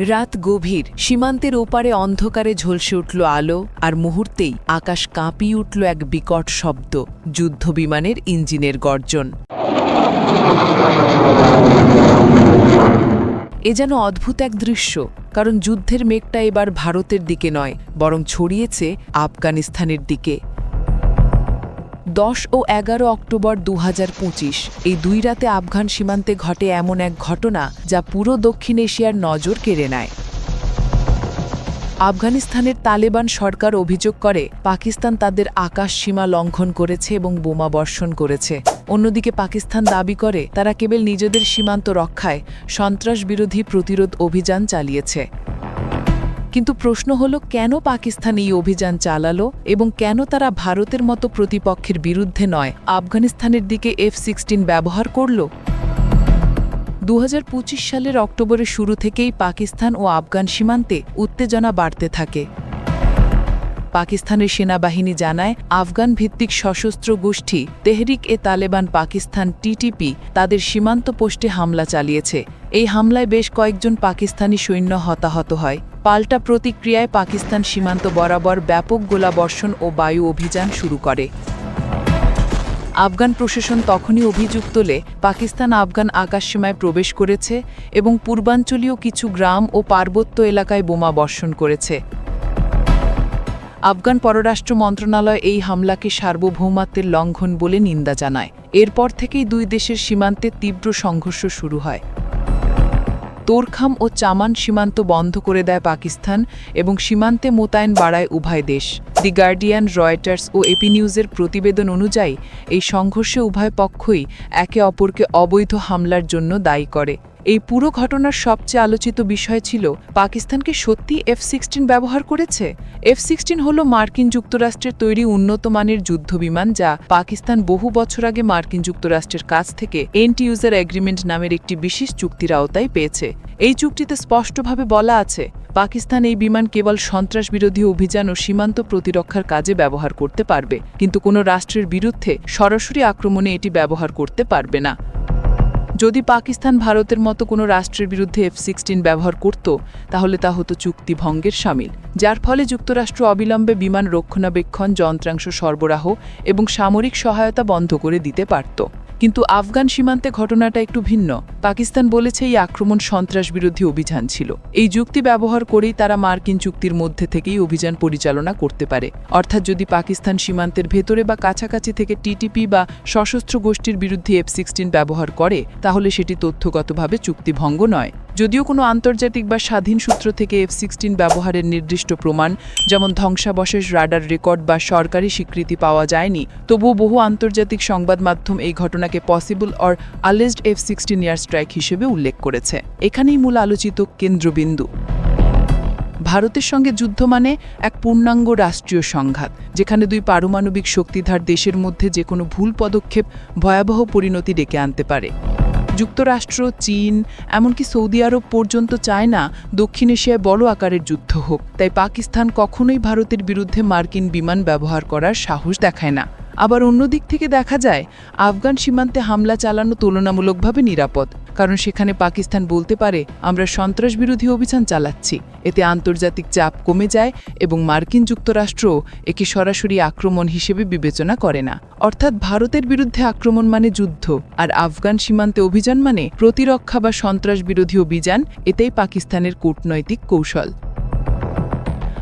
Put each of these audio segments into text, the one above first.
রাত গভীর, সীমান্তের ওপারে অন্ধকারে ঝলসে উঠল আলো আর মুহূর্তেই আকাশ কাঁপিয়ে উঠল এক বিকট শব্দ, যুদ্ধবিমানের ইঞ্জিনের গর্জন। এ যেন অদ্ভুত এক দৃশ্য, কারণ যুদ্ধের মেঘটা এবার ভারতের দিকে নয়, বরং ছড়িয়েছে আফগানিস্তানের দিকে। দশ ও এগারো অক্টোবর দু হাজার পঁচিশ। এই দুই রাতে আফগান সীমান্তে ঘটে এমন এক ঘটনা যা পুরো দক্ষিণ এশিয়ার নজর কেড়ে নেয়। আফগানিস্তানের তালেবান সরকার অভিযোগ করে, পাকিস্তান তাদের আকাশ সীমা লঙ্ঘন করেছে এবং বোমা বর্ষণ করেছে। অন্যদিকে পাকিস্তান দাবি করে, তারা কেবল নিজেদের সীমান্ত রক্ষায় সন্ত্রাস বিরোধী প্রতিরোধ অভিযান চালিয়েছে। কিন্তু প্রশ্ন হল, কেন পাকিস্তান এই অভিযান চালালো এবং কেন তারা ভারতের মতো প্রতিপক্ষের বিরুদ্ধে নয়, আফগানিস্তানের দিকে এফ সিক্সটিন ব্যবহার করল? দু হাজার পঁচিশ সালের অক্টোবরের শুরু থেকেই পাকিস্তান ও আফগান সীমান্তে উত্তেজনা বাড়তে থাকে। পাকিস্তানের সেনাবাহিনী জানায় আফগান ভিত্তিক সশস্ত্র গোষ্ঠী তেহরিক এ তালেবান পাকিস্তান টিটিপি তাদের সীমান্ত পোস্টে হামলা চালিয়েছে। এই হামলায় বেশ কয়েকজন পাকিস্তানি সৈন্য হতাহত হয়। পাল্টা প্রতিক্রিয়ায় পাকিস্তান সীমান্ত বরাবর ব্যাপক গোলাবর্ষণ ও বায়ু অভিযান শুরু করে। আফগান প্রশাসন তখনই অভিযোগ তোলে পাকিস্তান আফগান আকাশসীমায় প্রবেশ করেছে এবং পূর্বাঞ্চলীয় কিছু গ্রাম ও পার্বত্য এলাকায় বোমা বর্ষণ করেছে। আফগান পররাষ্ট্র মন্ত্রণালয় এই হামলাকে সার্বভৌমাত্বের লঙ্ঘন বলে নিন্দা জানায়। এরপর থেকেই দুই দেশের সীমান্তে তীব্র সংঘর্ষ শুরু হয়। তোরখাম ও চামান সীমান্ত বন্ধ করে দেয় পাকিস্তান এবং সীমান্তে মোতায়েন বাড়ায় উভয় দেশ। দি গার্ডিয়ান, রয়টার্স ও এপি নিউজের প্রতিবেদন অনুযায়ী, এই সংঘর্ষে উভয় পক্ষই একে অপরকে অবৈধ হামলার জন্য দায়ী করে। এই পুরো ঘটনার সবচেয়ে আলোচিত বিষয় ছিল পাকিস্তানকে সত্যি এফ সিক্সটিন ব্যবহার করেছে? এফ সিক্সটিন হল মার্কিন যুক্তরাষ্ট্রের তৈরি উন্নত মানের যুদ্ধবিমান যা পাকিস্তান বহু বছর আগে মার্কিন যুক্তরাষ্ট্রের কাছ থেকে এন্টি ইউজার এগ্রিমেন্ট নামের একটি বিশেষ চুক্তির আওতায় পেয়েছে। এই চুক্তিতে স্পষ্টভাবে বলা আছে, পাকিস্তান এই বিমান কেবল সন্ত্রাস বিরোধী অভিযান ও সীমান্ত প্রতিরক্ষার কাজে ব্যবহার করতে পারবে, কিন্তু কোনো রাষ্ট্রের বিরুদ্ধে সরাসরি আক্রমণে এটি ব্যবহার করতে পারবে না। যদি পাকিস্তান ভারতের মতো কোনো রাষ্ট্রের বিরুদ্ধে এফ সিক্সটিন ব্যবহার করত, তাহলে তা হতো চুক্তি ভঙ্গের সামিল, যার ফলে যুক্তরাষ্ট্র অবিলম্বে বিমান রক্ষণাবেক্ষণ, যন্ত্রাংশ সরবরাহ এবং সামরিক সহায়তা বন্ধ করে দিতে পারত। কিন্তু আফগান সীমান্তে ঘটনাটা একটু ভিন্ন। পাকিস্তান বলেছে এই আক্রমণ সন্ত্রাস বিরোধী অভিযান ছিল। এই যুক্তি ব্যবহার করেই তারা মার্কিন চুক্তির মধ্যে থেকেই অভিযান পরিচালনা করতে পারে। অর্থাৎ যদি পাকিস্তান সীমান্তের ভেতরে বা কাছাকাছি থেকে টিটিপি বা সশস্ত্র গোষ্ঠীর বিরুদ্ধে এফ সিক্সটিন ব্যবহার করে, তাহলে সেটি তথ্যগতভাবে চুক্তিভঙ্গ নয়। যদিও কোনো আন্তর্জাতিক বা স্বাধীন সূত্র থেকে এফ সিক্সটিন ব্যবহারের নির্দিষ্ট প্রমাণ, যেমন ধ্বংসাবশেষ রাডার রেকর্ড বা সরকারি স্বীকৃতি পাওয়া যায়নি, তবুও বহু আন্তর্জাতিক সংবাদ মাধ্যম এই ঘটনাকে possible or alleged F sixteen air strike হিসেবে উল্লেখ করেছে। এখানেই মূল আলোচিত কেন্দ্রবিন্দু। ভারতের সঙ্গে যুদ্ধ মানে এক পূর্ণাঙ্গ রাষ্ট্রীয় সংঘাত, যেখানে দুই পারমাণবিক শক্তিধার দেশের মধ্যে যে কোনো ভুল পদক্ষেপ ভয়াবহ পরিণতি ডেকে আনতে পারে। যুক্তরাষ্ট্র, চীন, এমনকি সৌদি আরব পর্যন্ত চায় না দক্ষিণ এশিয়ায় বড় আকারের যুদ্ধ হোক। তাই পাকিস্তান কখনোই ভারতের বিরুদ্ধে মার্কিন বিমান ব্যবহার করার সাহস দেখায় না। আবার অন্য দিক থেকে দেখা যায়, আফগান সীমান্তে হামলা চালানো তুলনামূলকভাবে নিরাপদ। কারণ সেখানে পাকিস্তান বলতে পারে, আমরা সন্ত্রাস বিরোধী অভিযান চালাচ্ছি। এতে আন্তর্জাতিক চাপ কমে যায় এবং মার্কিন যুক্তরাষ্ট্র একে সরাসরি আক্রমণ হিসেবে বিবেচনা করে না। অর্থাৎ ভারতের বিরুদ্ধে আক্রমণ মানে যুদ্ধ, আর আফগান সীমান্তে অভিযান মানে প্রতিরক্ষা বা সন্ত্রাস বিরোধী অভিযান এতেই পাকিস্তানের কূটনৈতিক কৌশল।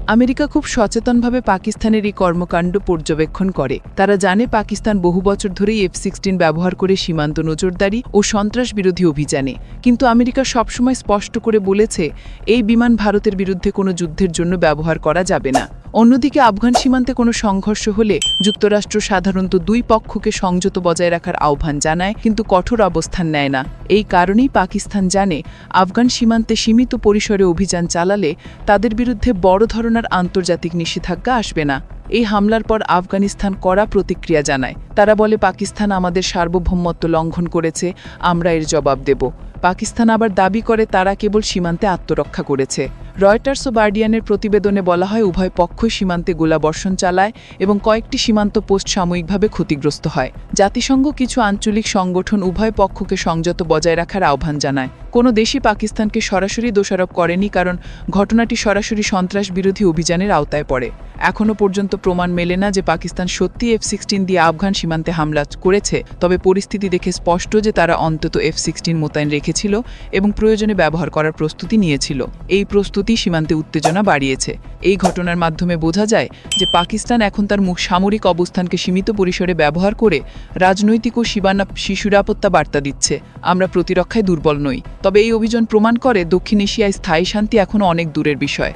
আমেরিকা খুব সচেতনভাবে পাকিস্তানের এই কর্মকাণ্ড পর্যবেক্ষণ করে। তারা জানে পাকিস্তান বহু বছর ধরেই এফ সিক্সটিন ব্যবহার করে সীমান্ত নজরদারি ও সন্ত্রাস বিরোধী অভিযানে। কিন্তু আমেরিকা সবসময় স্পষ্ট করে বলেছে, এই বিমান ভারতের বিরুদ্ধে কোনো যুদ্ধের জন্য ব্যবহার করা যাবে না। অন্যদিকে আফগান সীমান্তে কোনো সংঘর্ষ হলে যুক্তরাষ্ট্র সাধারণত দুই পক্ষকে সংযত বজায় রাখার আহ্বান জানায়, কিন্তু কঠোর অবস্থান নেয় না। এই কারণেই পাকিস্তান জানে, আফগান সীমান্তে সীমিত পরিসরে অভিযান চালালে তাদের বিরুদ্ধে বড় ধরনের আন্তর্জাতিক নিষেধাজ্ঞা আসবে না। এই হামলার পর আফগানিস্তান কড়া প্রতিক্রিয়া জানায়। তারা বলে, পাকিস্তান আমাদের সার্বভৌমত্ব লঙ্ঘন করেছে, আমরা এর জবাব দেব। পাকিস্তান আবার দাবি করে, তারা কেবল সীমান্তে আত্মরক্ষা করেছে। রয়টার্স ও বার্ডিয়ানের প্রতিবেদনে বলা হয়, উভয় পক্ষই সীমান্তে গোলাবর্ষণ চালায় এবং কয়েকটি সীমান্ত পোস্ট সাময়িকভাবে ক্ষতিগ্রস্ত হয়। জাতিসংঘ কিছু আঞ্চলিক সংগঠন উভয় পক্ষকে সংযত বজায় রাখার আহ্বান জানায়। কোনো দেশই পাকিস্তানকে সরাসরি দোষারোপ করেনি কারণ ঘটনাটি সরাসরি সন্ত্রাস বিরোধী অভিযানের আওতায় পড়ে। এখনও পর্যন্ত প্রমাণ মেলে না যে পাকিস্তান সত্যি এফ সিক্সটিন দিয়ে আফগান সীমান্তে হামলা করেছে, তবে পরিস্থিতি দেখে স্পষ্ট যে তারা অন্তত এফ সিক্সটিন মোতায়েন রেখেছিল এবং প্রয়োজনে ব্যবহার করার প্রস্তুতি নিয়েছিল। এই প্রস্তুতি সীমান্তে উত্তেজনা বাড়িয়েছে। এই ঘটনার মাধ্যমে বোঝা যায় যে পাকিস্তান এখন তার মুখ সামরিক অবস্থানকে সীমিত পরিসরে ব্যবহার করে রাজনৈতিক ও সীমানা শিশুরাপত্তা বার্তা দিচ্ছে। আমরা প্রতিরক্ষায় দুর্বল নই। তবে এই অভিযান প্রমাণ করে দক্ষিণ এশিয়ায় স্থায়ী শান্তি এখনও অনেক দূরের বিষয়।